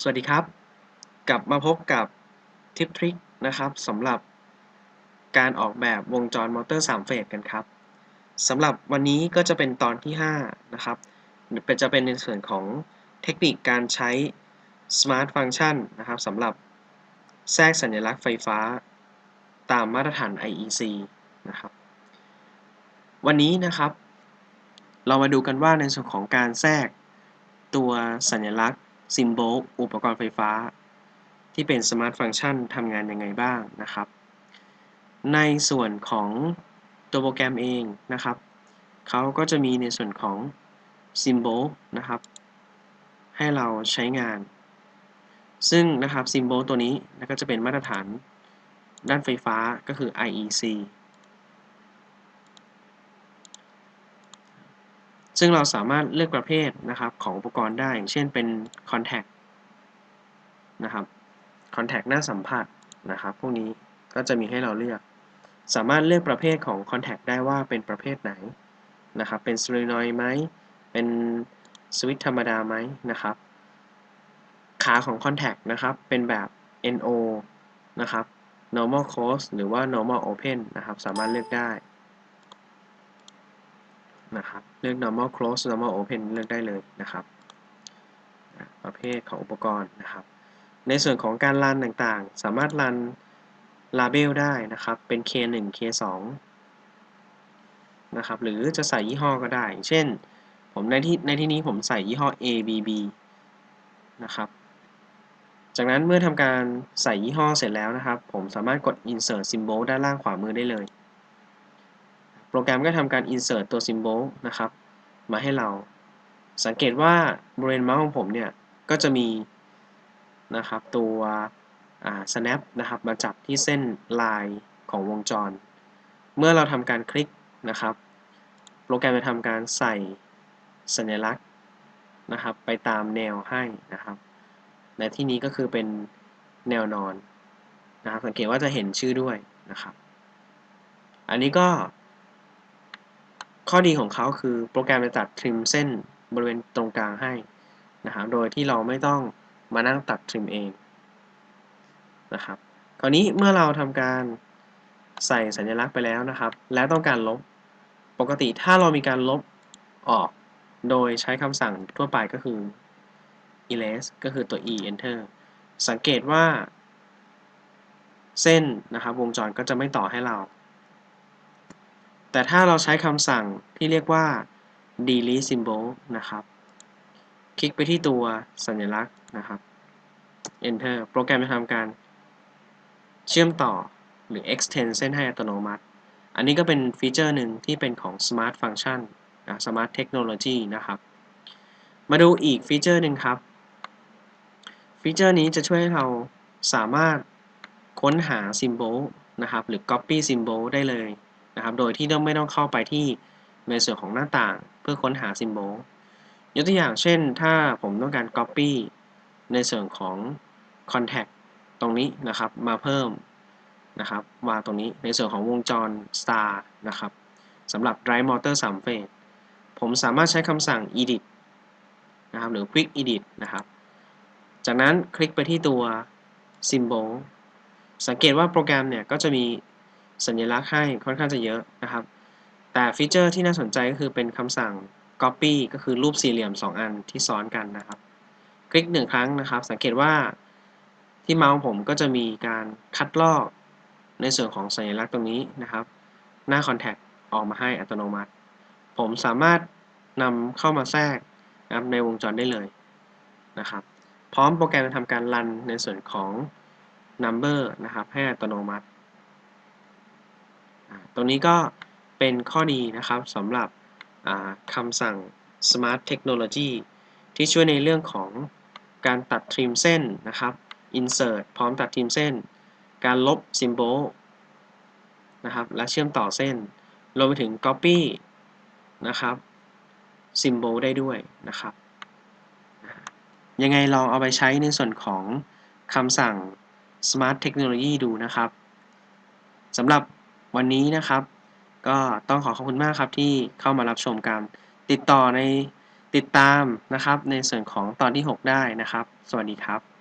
สวัสดีครับ กลับมาพบกับทิปทริคนะครับสำหรับการออกแบบวงจรมอเตอร์3เฟสกันครับสำหรับวันนี้ก็จะเป็นตอนที่ 5 นะครับเป็นจะเป็นในส่วนของเทคนิคการใช้ Smart Function นะครับสำหรับแทรกสัญลักษณ์ไฟฟ้าตามมาตรฐาน IEC นะครับ วันนี้นะครับ เรามาดูกันว่าในส่วนของการแทรกตัวสัญลักษณ์ ซิมโบลอุปกรณ์ไฟฟ้า ที่เป็นสมาร์ทฟังก์ชันทำงานยังไงบ้างนะครับ ในส่วนของตัวโปรแกรมเองนะครับเขาก็จะมีในส่วนของซิมโบลนะครับ ให้เราใช้งาน ซึ่งนะครับซิมโบลตัวนี้ก็จะเป็นมาตรฐานด้านไฟฟ้าก็คือ IEC ซึ่งเราสามารถเลือกประเภทนะครับของอุปกรณ์ได้ อย่างเช่นเป็น Contact นะครับ Contact หน้าสัมผัสนะครับพวกนี้ก็จะมีให้เราเลือก สามารถเลือกประเภทของ Contact ได้ว่าเป็นประเภทไหนนะครับ เป็น Solenoid ไหม เป็นสวิตธรรมดาไหมนะครับ ขาของ Contact นะครับ เป็นแบบ NO นะครับ normal close หรือว่า normal open นะครับ สามารถเลือกได้ นะครับ เลือก normal close normal open เลือกได้เลยนะครับ ประเภทของอุปกรณ์นะครับ ในส่วนของการรันต่างๆ สามารถรัน label ได้นะครับ เป็น K1 K2 นะครับ หรือจะใส่ยี่ห้อก็ได้ เช่น ผมในที่ในที่นี้ผมใส่ยี่ห้อ ABB นะครับ จากนั้นเมื่อทำการใส่ยี่ห้อเสร็จแล้วนะครับ ผมสามารถกด insert symbol ด้านล่างขวามือได้เลย โปรแกรมก็ทำการ insert ตัว symbol นะครับ มาให้เรา สังเกตว่าบริเวณเมาส์ของผมเนี่ย ก็จะมีนะครับตัว snap นะครับ มาจับที่เส้นลายของวงจร เมื่อเราทำการคลิกนะครับ โปรแกรมจะทำการใส่สัญลักษณ์นะครับ ไปตามแนวให้นะครับในที่นี้ก็คือเป็นแนวนอนนะครับ สังเกตว่าจะเห็นชื่อด้วยนะครับ อันนี้ก็ ข้อดีของเขาคือโปรแกรมจะตัดทริมเส้นบริเวณตรงกลางให้นะครับโดยที่เราไม่ต้องมานั่งตัดทริมเองนะครับคราวนี้เมื่อเราทำการใส่สัญลักษณ์ไปแล้วนะครับ แล้วต้องการลบปกติถ้าเรามีการลบออก โดยใช้คำสั่งทั่วไปก็คือ erase ก็คือตัว e enter สังเกตว่า เส้นนะครับวงจรก็จะไม่ต่อให้เรา แต่ถ้าเราใช้คำสั่งที่เรียกว่า delete symbol นะครับ คลิกไปที่ตัวสัญลักษณ์นะครับ enter โปรแกรมจะทำการเชื่อมต่อหรือ extend เส้นให้อัตโนมัติ อันนี้ก็เป็นฟีเจอร์หนึ่งที่เป็นของ smart function นะ smart technology นะครับ มาดูอีกฟีเจอร์หนึ่งครับ ฟีเจอร์นี้จะช่วยให้เราสามารถค้นหา symbol นะครับ หรือ copy symbol ได้เลย นะครับ โดยที่ต้องไม่ต้องเข้าไปที่ในส่วนของหน้าต่างเพื่อค้นหาซิมโบลยกตัวอย่างเช่น ถ้าผมต้องการ Copy ในส่วนของ Contact ตรงนี้นะครับ มาเพิ่มนะครับวางตรงนี้ในส่วนของวงจร Star นะครับสำหรับ Drive Motor 3 Phase ผมสามารถใช้คำสั่ง edit นะครับหรือ quick edit นะครับ จากนั้นคลิกไปที่ตัว symbol สังเกตว่าโปรแกรมเนี่ยก็จะมี สัญลักษณ์ให้ค่อนข้างจะเยอะนะครับ แต่ฟีเจอร์ที่น่าสนใจก็คือเป็นคำสั่ง copy ก็คือรูปสี่เหลี่ยม 2 อันที่ซ้อนกันนะครับ คลิกหนึ่งครั้งนะครับ สังเกตว่าที่เมาส์ผมก็จะมีการคัดลอกในส่วนของสัญลักษณ์ตรงนี้นะครับ หน้า Contact ออกมาให้อัตโนมัติ ผมสามารถนำเข้ามาแทรกนะครับในวงจรได้เลยนะครับ พร้อมโปรแกรมจะทำการรันในส่วนของ number นะครับ ให้อัตโนมัติ ตรงนี้ก็เป็นข้อดีนะครับสำหรับคำสั่ง Smart Technology ที่ช่วยในเรื่องของการตัดทริมเส้นนะครับ Insert พร้อมตัดทริมเส้น การลบ Symbol นะครับและเชื่อมต่อเส้นรวมไปถึง Copy นะครับ Symbol ได้ด้วยนะครับ ยังไงลองเอาไปใช้ในส่วนของคำสั่ง Smart Technology ดูนะครับสำหรับ วันนี้นะครับ ก็ต้องขอขอบคุณมากครับที่เข้ามารับชมกันติดต่อในติดตามนะครับ ในส่วนของตอนที่ 6 ได้นะครับ สวัสดีครับ